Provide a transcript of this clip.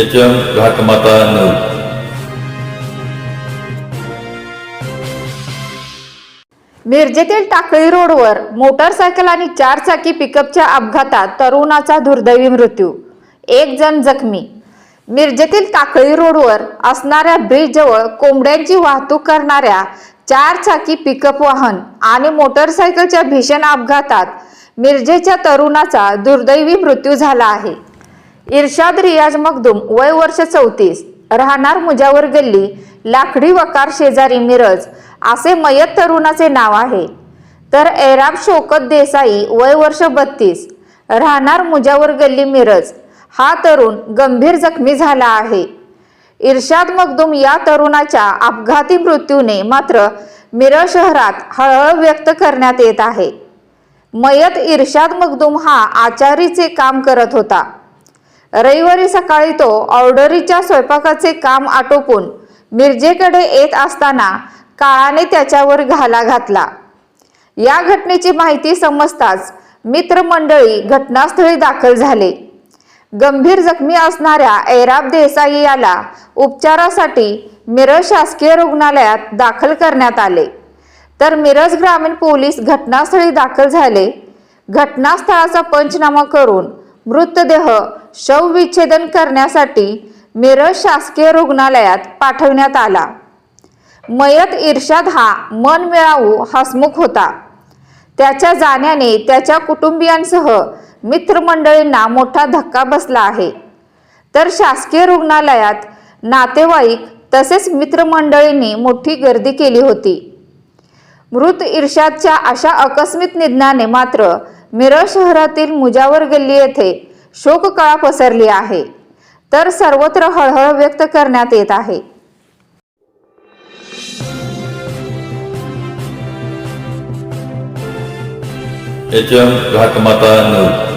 H M घाटमाता नऊ मिरजेतील टाकळी रोडवर मोटरसायकल आणि चार चाकी पिकअपच्या अपघातात तरुणाचा दुर्दैवी मृत्यू. एक जण जखमी. मिरजेतील टाकळी रोडवर असणाऱ्या ब्रिजजवळ कोंबड्यांची वाहतूक करणाऱ्या चार चाकी पिकअप वाहन आणि मोटरसायकलच्या भीषण अपघातात मिरजेच्या तरुणाचा दुर्दैवी मृत्यू झाला आहे. इर्शाद रियाज मखदूम वय वर्ष चौतीस राहणार मुजावर गल्ली लाकडी वकार शेजारी मिरज असे मयत तरुणाचे नाव आहे. तर ऐराब शोकत देसाई वय वर्ष बत्तीस राहणार मुजावर गल्ली मिरज हा तरुण गंभीर जखमी झाला आहे. इर्शाद मखदूम या तरुणाच्या अपघाती मृत्यूने मात्र मिरज शहरात हळहळ व्यक्त करण्यात येत आहे. मयत इर्शाद मखदूम हा आचारीचे काम करत होता. रविवारी सकाळी तो ऑर्डरीच्या स्वयंपाकाचे काम आटोपून मिरजेकडे येत असताना काळाने त्याच्यावर घाला घातला. या घटनेची माहिती समजताच मित्रमंडळी घटनास्थळी दाखल झाले. गंभीर जखमी असणाऱ्या ऐराब देसाई याला उपचारासाठी मिरज शासकीय रुग्णालयात दाखल करण्यात आले. तर मिरज ग्रामीण पोलीस घटनास्थळी दाखल झाले. घटनास्थळाचा पंचनामा करून मृतदेह शवविच्छेदन करण्यासाठी मिरज शासकीय रुग्णालयात पाठवण्यात आला. मयत इर्शाद हा मनमिळावू हसमुख होता. त्याच्या जाण्याने त्याच्या कुटुंबियांसह मित्रमंडळींना मोठा धक्का बसला आहे. तर शासकीय रुग्णालयात नातेवाईक तसेच मित्रमंडळींनी मोठी गर्दी केली होती. मृत इर्शादच्या अशा आकस्मिक निधनाने मात्र मिरज शहरातील मुजावर गल्ली येथे शोककळा पसरली आहे. तर सर्वत्र हळहळ व्यक्त करण्यात येत आहे. घाटमाता नऊ